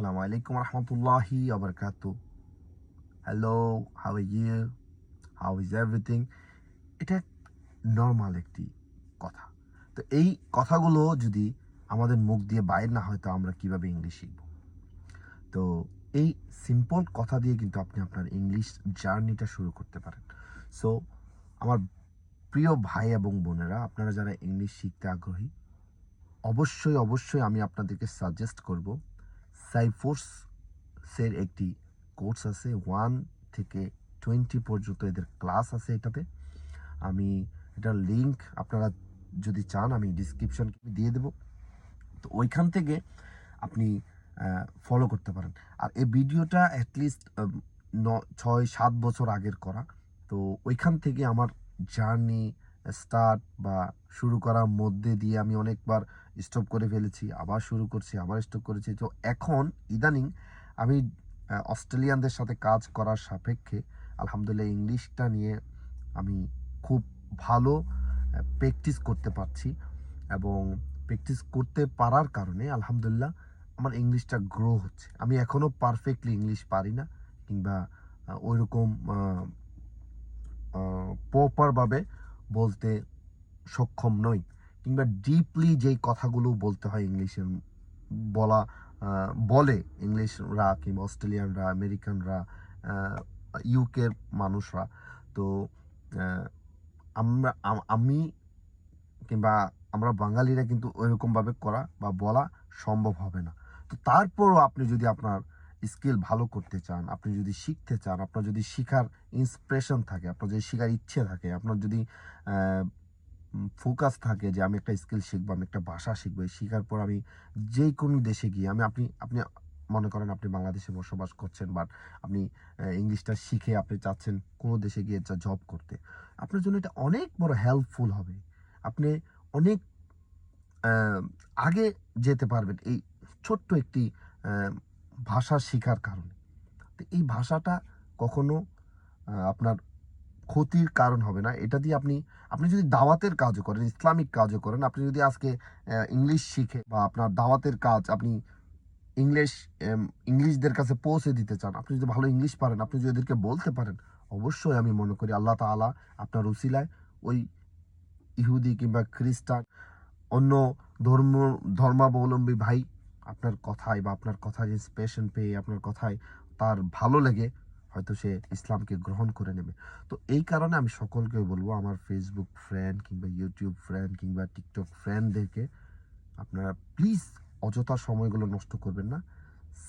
আসসালামু আলাইকুম রহমতুল্লাহি আবরকাত hello how is you how is everything এটা নর্মাল একটি কথা। তো এই কথাগুলো যদি আমাদের মুখ দিয়ে বাইর না হয়, তো আমরা কীভাবে ইংলিশ শিখব? তো এই সিম্পল কথা দিয়ে কিন্তু আপনি আপনার ইংলিশ জার্নিটা শুরু করতে পারেন। সো আমার প্রিয় ভাই এবং বোনেরা, আপনারা যারা ইংলিশ শিখতে আগ্রহী, অবশ্যই অবশ্যই আমি আপনাদেরকে সাজেস্ট করব সাইফোর্সের একটি কোর্স আছে ওয়ান থেকে টোয়েন্টি পর্যন্ত এদের ক্লাস আছে এটাতে। আমি এটার লিঙ্ক আপনারা যদি চান, আমি ডিসক্রিপশন দিয়ে দেব। তো ওইখান থেকে আপনি ফলো করতে পারেন। আর এই ভিডিওটা অ্যাটলিস্ট ন, ছয়, সাত বছর আগের করা। তো ওইখান থেকে আমার জার্নি স্টার্ট বা শুরু করার মধ্যে দিয়ে আমি অনেকবার স্টপ করে ফেলেছি, আবার শুরু করছি, আবার স্টপ করেছি। তো এখন ইদানিং আমি অস্ট্রেলিয়ানদের সাথে কাজ করার সাপেক্ষে আলহামদুলিল্লাহ ইংলিশটা নিয়ে আমি খুব ভালো প্র্যাকটিস করতে পারছি এবং প্র্যাকটিস করতে পারার কারণে আলহামদুলিল্লাহ আমার ইংলিশটা গ্রো হচ্ছে। আমি এখনও পারফেক্টলি ইংলিশ পারি না কিংবা ওইরকম প্রপারভাবে বলতে সক্ষম নই, কিংবা ডিপলি যেই কথাগুলো বলতে হয় ইংলিশে, বলা বলে ইংলিশরা কিংবা অস্ট্রেলিয়ানরা, আমেরিকানরা ইউকের মানুষরা, তো আমরা আমি কিংবা আমরা বাঙালিরা কিন্তু ওইরকমভাবে করা বা বলা সম্ভব হবে না। তো তারপরও আপনি যদি আপনার স্কিল ভালো করতে চান, আপনি যদি শিখতে চান, আপনার যদি শিখার ইন্সপিরেশন থাকে, আপনার যদি শেখার ইচ্ছে থাকে, আপনার যদি ফোকাস থাকে যে আমি একটা স্কিল শিখব, আমি একটা ভাষা শিখব, এই শেখার পর আমি যে কোনো দেশে গিয়ে, আমি, আপনি আপনি মনে করেন আপনি বাংলাদেশে বসবাস করছেন বাট আপনি ইংলিশটা শিখে আপনি চাচ্ছেন কোনো দেশে গিয়ে যা জব করতে, আপনার জন্য এটা অনেক বড় হেল্পফুল হবে। আপনি অনেক আগে যেতে পারবেন, এই ছোট্ট একটি ভাষা শেখার কারণে। তো এই ভাষাটা কখনো আপনার ক্ষতির কারণ হবে না। এটা দিয়ে আপনি আপনি যদি দাওয়াতের কাজও করেন, ইসলামিক কাজও করেন, আপনি যদি আজকে ইংলিশ শিখে বা আপনার দাওয়াতের কাজ আপনি ইংলিশ ইংলিশদের কাছে পৌঁছে দিতে চান, আপনি যদি ভালো ইংলিশ পারেন, আপনি যদি ওদেরকে বলতে পারেন, অবশ্যই আমি মনে করি আল্লাহ তাআলা আপনার উসিলায় ওই ইহুদি কিংবা খ্রিস্টান, অন্য ধর্ম, ধর্মাবলম্বী ভাই আপনার কথায় বা আপনার কথার ইন্সপিরেশন পেয়ে আপনার কথায় তার ভালো লেগে হয়তো সে ইসলামকে গ্রহণ করে নেবে। তো এই কারণে আমি সকলকে বলব, আমার ফেসবুক ফ্রেন্ড কিংবা ইউটিউব ফ্রেন্ড কিংবা টিকটক ফ্রেন্ডদেরকে আপনারা প্লিজ অযথা সময়গুলো নষ্ট করবেন না।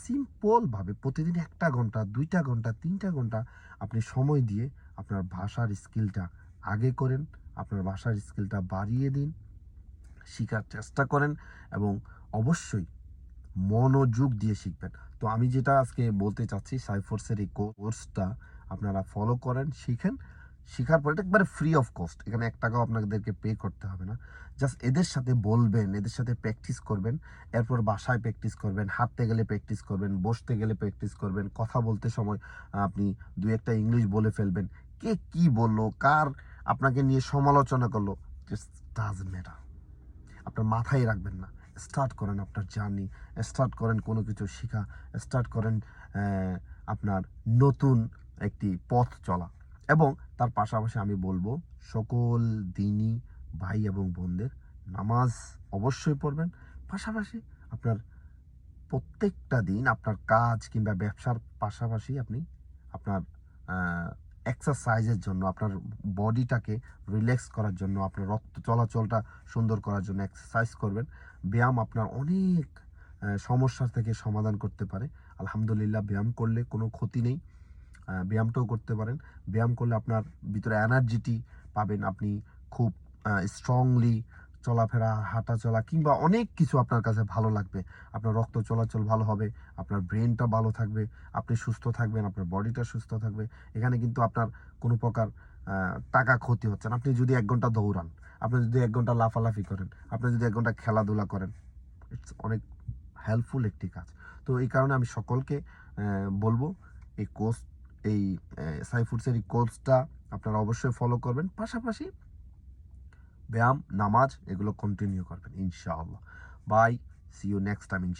সিম্পলভাবে প্রতিদিন একটা ঘণ্টা, দুইটা ঘণ্টা, তিনটা ঘণ্টা আপনি সময় দিয়ে আপনার ভাষার স্কিলটা আগে করেন, আপনার ভাষার স্কিলটা বাড়িয়ে দিন, শেখার চেষ্টা করেন এবং অবশ্যই মনোযোগ দিয়ে শিখবেন। তো আমি যেটা আজকে বলতে চাচ্ছি সাইফোর্সের এই কোর্সটা আপনারা ফলো করেন, শিখেন। শেখার পর একবারে ফ্রি অফ কস্ট এখানে এক টাকাও আপনাদেরকে পে করতে হবে না। জাস্ট এদের সাথে বলবেন, এদের সাথে প্র্যাকটিস করবেন, এরপর বাসায় প্র্যাকটিস করবেন, হাঁটতে গেলে প্র্যাকটিস করবেন, বসতে গেলে প্র্যাকটিস করবেন, কথা বলতে সময় আপনি দু একটা ইংলিশ বলে ফেলবেন, কে কি বলল, কার আপনাকে নিয়ে সমালোচনা করল জাস্ট ডাজ ম্যাটার আপনার মাথায় রাখবেন না। স্টার্ট করেন আপনার জার্নি স্টার্ট করেন কোনো কিছু শেখা স্টার্ট করেন আপনার নতুন একটি পথ চলা। এবং তার পাশাপাশি আমি বলব, সকল দিনই ভাই এবং বোনদের নামাজ অবশ্যই পড়বেন। পাশাপাশি আপনার প্রত্যেকটা দিন আপনার কাজ কিংবা ব্যবসার পাশাপাশি আপনি আপনার এক্সারসাইজের জন্য, আপনার বডিটাকে রিল্যাক্স করার জন্য, আপনার রক্ত চলাচলটা সুন্দর করার জন্য এক্সারসাইজ করবেন। ব্যায়াম আপনার অনেক সমস্যা থেকে সমাধান করতে পারে। আলহামদুলিল্লাহ, ব্যায়াম করলে কোনো ক্ষতি নেই। ব্যায়ামটাও করতে পারেন। ব্যায়াম করলে আপনার ভিতরে এনার্জিটি পাবেন। আপনি খুব স্ট্রংলি চলাফেরা হাঁটা চলা কিংবা অনেক কিছু আপনার কাছে ভালো লাগবে। আপনার রক্ত চলাচল ভালো হবে, আপনার ব্রেনটা ভালো থাকবে, আপনি সুস্থ থাকবেন, আপনার বডিটা সুস্থ থাকবে। এখানে কিন্তু আপনার কোনো প্রকার টাকা ক্ষতি হচ্ছে না। আপনি যদি এক ঘণ্টা দৌড়ান, আপনি যদি এক ঘণ্টা লাফালাফি করেন, আপনি যদি এক ঘণ্টা খেলাধুলা করেন ইটস অনেক হেল্পফুল একটি কাজ। তো এই কারণে আমি সকলকে বলব, এই কোর্স এই সাইফুডসের এই কোর্সটা আপনারা অবশ্যই ফলো করবেন। পাশাপাশি ব্যায়াম নামাজ এগুলো কন্টিনিউ করবেন ইনশাআল্লাহ। Bye see you next time ইনশা